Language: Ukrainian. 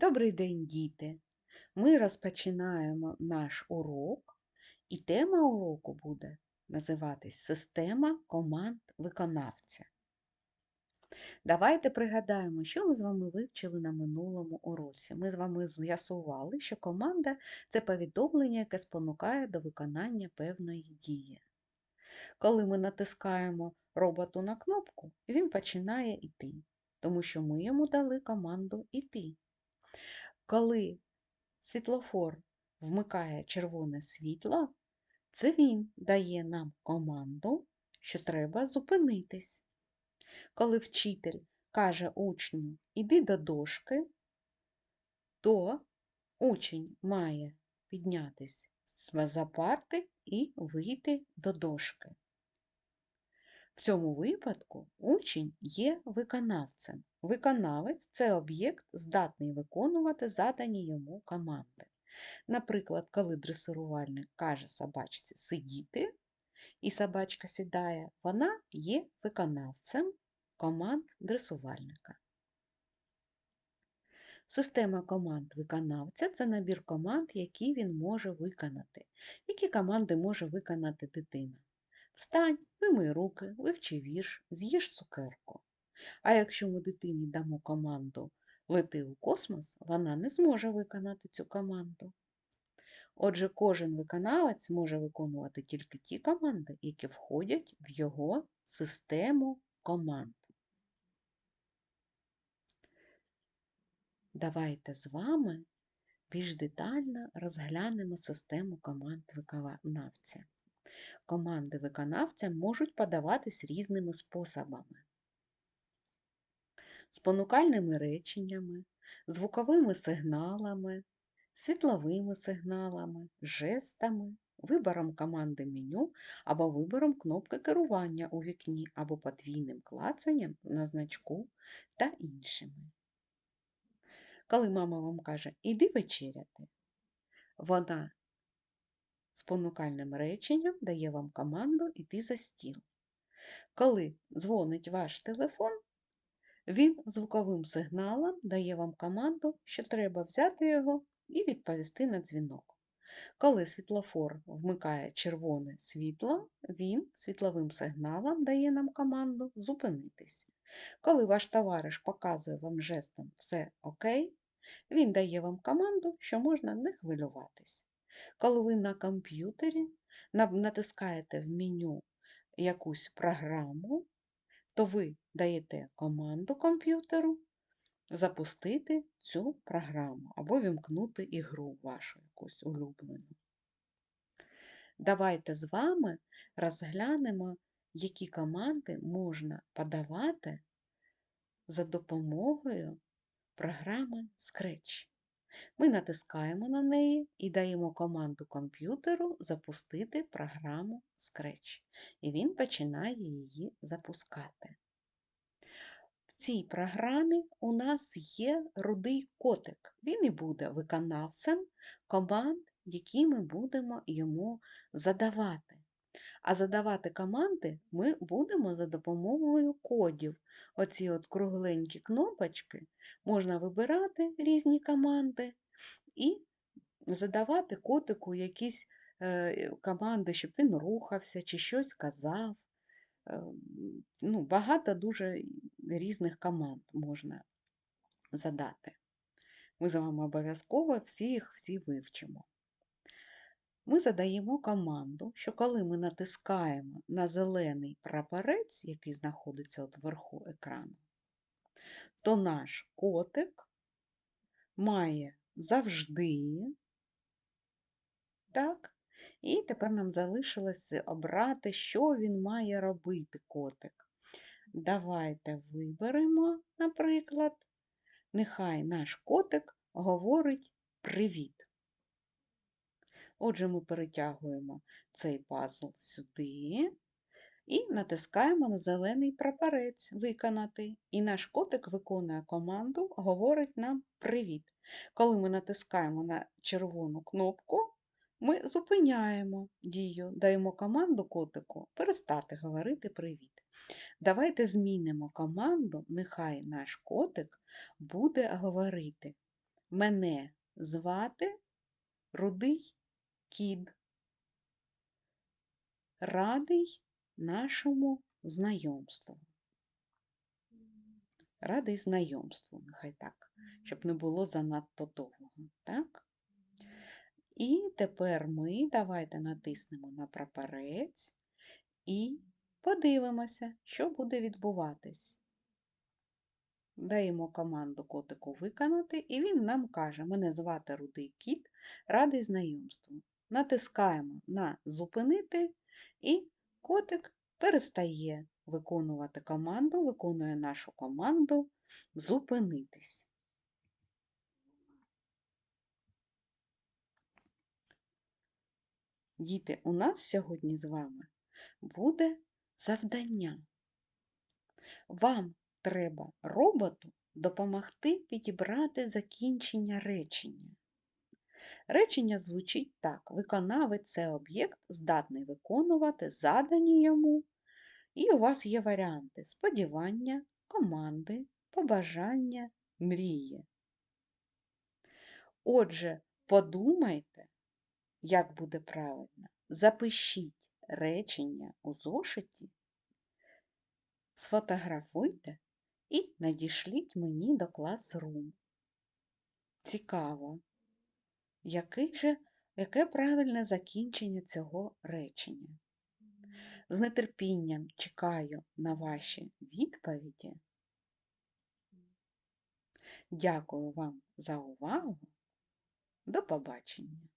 Добрий день, діти! Ми розпочинаємо наш урок, і тема уроку буде називатись Система команд виконавця. Давайте пригадаємо, що ми з вами вивчили на минулому уроці. Ми з вами з'ясували, що команда це повідомлення, яке спонукає до виконання певної дії. Коли ми натискаємо роботу на кнопку, він починає йти, тому що ми йому дали команду йти. Коли світлофор вмикає червоне світло, це він дає нам команду, що треба зупинитись. Коли вчитель каже учню іди до дошки, то учень має піднятись за парти і вийти до дошки. В цьому випадку учень є виконавцем. Виконавець це об'єкт, здатний виконувати задані йому команди. Наприклад, коли дресирувальник каже собачці сидіти, і собачка сідає, вона є виконавцем команд дресувальника. Система команд виконавця це набір команд, які він може виконати. Які команди може виконати дитина? Встань, вимий руки, вивчи вірш, з'їж цукерку. А якщо ми дитині дамо команду лети у космос, вона не зможе виконати цю команду. Отже, кожен виконавець може виконувати тільки ті команди, які входять в його систему команд. Давайте з вами більш детально розглянемо систему команд виконавця. Команди виконавця можуть подаватись різними способами. Спонукальними реченнями, звуковими сигналами, світловими сигналами, жестами, вибором команди меню або вибором кнопки керування у вікні або подвійним клацанням на значку та іншими. Коли мама вам каже Іди вечеряти, вона спонукальним реченням дає вам команду йти за стіл. Коли дзвонить ваш телефон, він звуковим сигналом дає вам команду, що треба взяти його і відповісти на дзвінок. Коли світлофор вмикає червоне світло, він світловим сигналом дає нам команду зупинитись. Коли ваш товариш показує вам жестом все окей, він дає вам команду, що можна не хвилюватись. Коли ви на комп'ютері натискаєте в меню якусь програму, то ви даєте команду комп'ютеру запустити цю програму або вімкнути ігру вашу якусь улюблену. Давайте з вами розглянемо, які команди можна подавати за допомогою програми Scratch. Ми натискаємо на неї і даємо команду комп'ютеру запустити програму Scratch, і він починає її запускати. В цій програмі у нас є рудий котик. Він і буде виконавцем команд, які ми будемо йому задавати. А задавати команди ми будемо за допомогою кодів. Оці от кругленькі кнопочки можна вибирати різні команди і задавати котику якісь е, команди, щоб він рухався чи щось казав. Е, ну, Багато дуже різних команд можна задати. Ми з вами обов'язково всі їх всі вивчимо ми задаємо команду, що коли ми натискаємо на зелений прапорець, який знаходиться от вверху екрану, то наш котик має завжди, так, і тепер нам залишилось обрати, що він має робити котик. Давайте виберемо, наприклад, нехай наш котик говорить привіт. Отже, ми перетягуємо цей пазл сюди і натискаємо на зелений прапорець Виконати. І наш котик виконує команду, говорить нам Привіт. Коли ми натискаємо на червону кнопку, ми зупиняємо дію, даємо команду котику перестати говорити привіт. Давайте змінимо команду, нехай наш котик буде говорити Мене звати Рудий Кіт. Радий нашому знайомству. Радий знайомству, нехай так, щоб не було занадто довго, так? І тепер ми давайте натиснемо на прапорець і подивимося, що буде відбуватись. Даємо команду котику виконати, і він нам каже: Мене звати Рудий Кіт, радий знайомству. Натискаємо на зупинити, і котик перестає виконувати команду, виконує нашу команду зупинитись. Діти, у нас сьогодні з вами буде завдання. Вам треба роботу допомогти підібрати закінчення речення. Речення звучить так: виконавець це об'єкт, здатний виконувати задані йому. І у вас є варіанти сподівання, команди, побажання, мрії. Отже, подумайте, як буде правильно. Запишіть речення у зошиті, сфотографуйте і надішліть мені до класрум. Цікаво, який же, яке правильне закінчення цього речення? З нетерпінням чекаю на ваші відповіді. Дякую вам за увагу. До побачення!